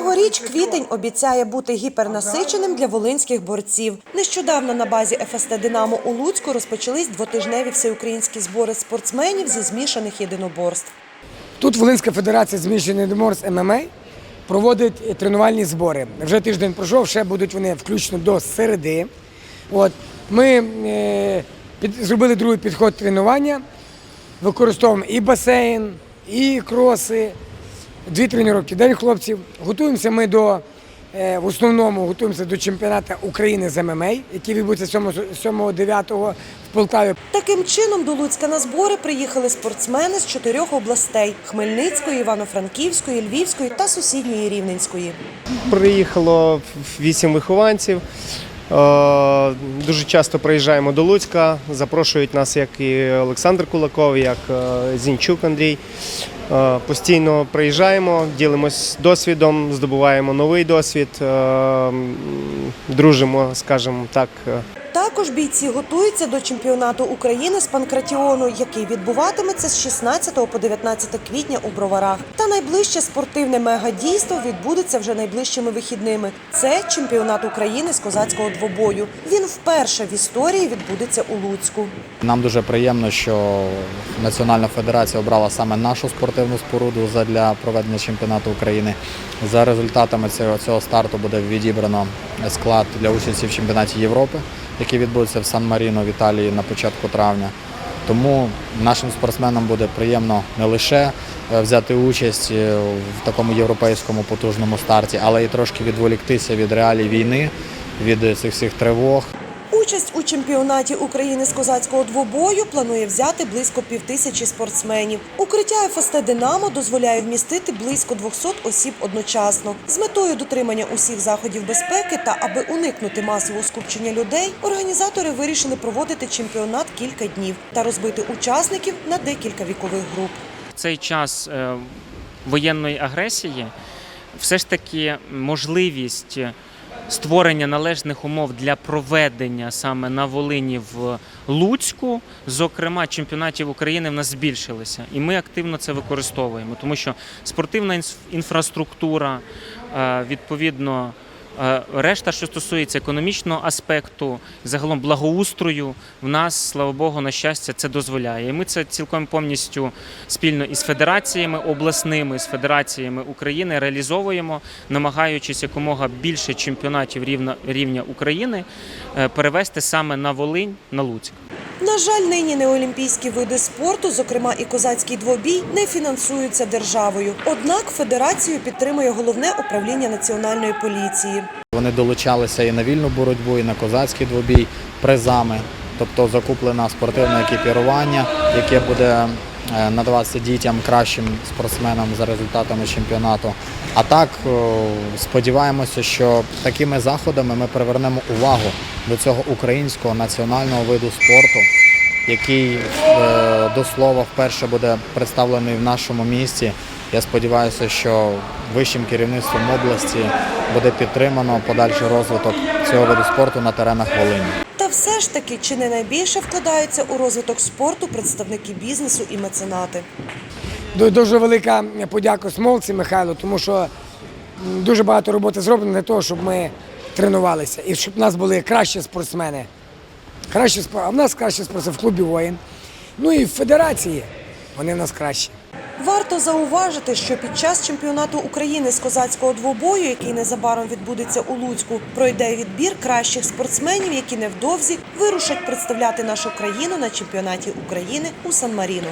Цьогоріч квітень обіцяє бути гіпернасиченим для волинських борців. Нещодавно на базі ФСТ Динамо у Луцьку розпочались двотижневі всеукраїнські збори спортсменів зі змішаних єдиноборств. Тут Волинська федерація змішаних єдиноборств ММА проводить тренувальні збори. Вже тиждень пройшов, ще будуть вони включно до середи. От. Ми е, під, зробили другий підход тренування, використовуємо і басейн, і кроси, дві тренування день хлопців. Готуємося ми до, е, в основному готуємося до чемпіонату України з ММА, який відбудеться 7-9 в Полтаві. Таким чином до Луцька на збори приїхали спортсмени з чотирьох областей: Хмельницької, Івано-Франківської, Львівської та сусідньої Рівненської. Приїхало вісім вихованців. Е, Дуже часто приїжджаємо до Луцька. Запрошують нас як і Олександр Кулаков, як е, Зінчук Андрій. Е, Постійно приїжджаємо, ділимось досвідом, здобуваємо новий досвід, е, дружимо, скажімо так. Також бійці готуються до чемпіонату України з панкратіону, який відбуватиметься з 16 по 19 квітня у Броварах. Та найближче спортивне мегадійство відбудеться вже найближчими вихідними. Це чемпіонат України з козацького двобою. Він вперше в історії відбудеться у Луцьку. Нам дуже приємно, що Національна федерація обрала саме нашу спортивну споруду для проведення чемпіонату України. За результатами цього старту буде відібрано склад для участі в чемпіонаті Європи, який відбудеться в Сан-Маріно в Італії на початку травня. Тому нашим спортсменам буде приємно не лише е, взяти участь е, в такому європейському потужному старті, але й трошки відволіктися від реалій війни, від цих всіх тривог. Участь у чемпіонаті України з козацького двобою планує взяти близько півтисячі спортсменів. Укриття ФСТ Динамо дозволяє вмістити близько 200 осіб одночасно. З метою дотримання усіх заходів безпеки та аби уникнути масового скупчення людей, організатори вирішили проводити чемпіонат кілька днів та розбити учасників на декілька вікових груп. цей час е, воєнної агресії все ж таки можливість створення належних умов для проведення саме на Волині в Луцьку, зокрема чемпіонатів України, в нас збільшилися, і ми активно це використовуємо, тому що спортивна інфраструктура, е, відповідно. Е, Решта, що стосується економічного аспекту, загалом благоустрою, в нас, слава Богу, на щастя, це дозволяє. І ми це цілком повністю спільно із федераціями обласними, з федераціями України реалізовуємо, намагаючись якомога більше чемпіонатів рівня, рівня України е, перевести саме на Волинь, на Луцьк. На жаль, нині неолімпійські види спорту, зокрема і козацький двобій, не фінансуються державою. Однак федерацію підтримує головне управління національної поліції. Вони долучалися і на вільну боротьбу, і на козацький двобій призами, тобто закуплене спортивне екіпірування, яке буде е, надаватися дітям кращим спортсменам за результатами чемпіонату. А так сподіваємося, що такими заходами ми привернемо увагу до цього українського національного виду спорту, який е, до слова вперше буде представлений в нашому місті. Я сподіваюся, що вищим керівництвом області буде підтримано подальший розвиток цього виду спорту на теренах Волині. Та все ж таки, чи не найбільше вкладаються у розвиток спорту представники бізнесу і меценати. Ду- Дуже велика подяка Смолці Михайлу, тому що дуже багато роботи зроблено для того, щоб ми тренувалися і щоб в нас були кращі спортсмени. Кращі спор- а в нас кращі спортсмени в клубі воїн. Ну і в федерації вони в нас кращі. Варто зауважити, що під час чемпіонату України з козацького двобою, який незабаром відбудеться у Луцьку, пройде відбір кращих спортсменів, які невдовзі вирушать представляти нашу країну на чемпіонаті України у Сан-Маріно.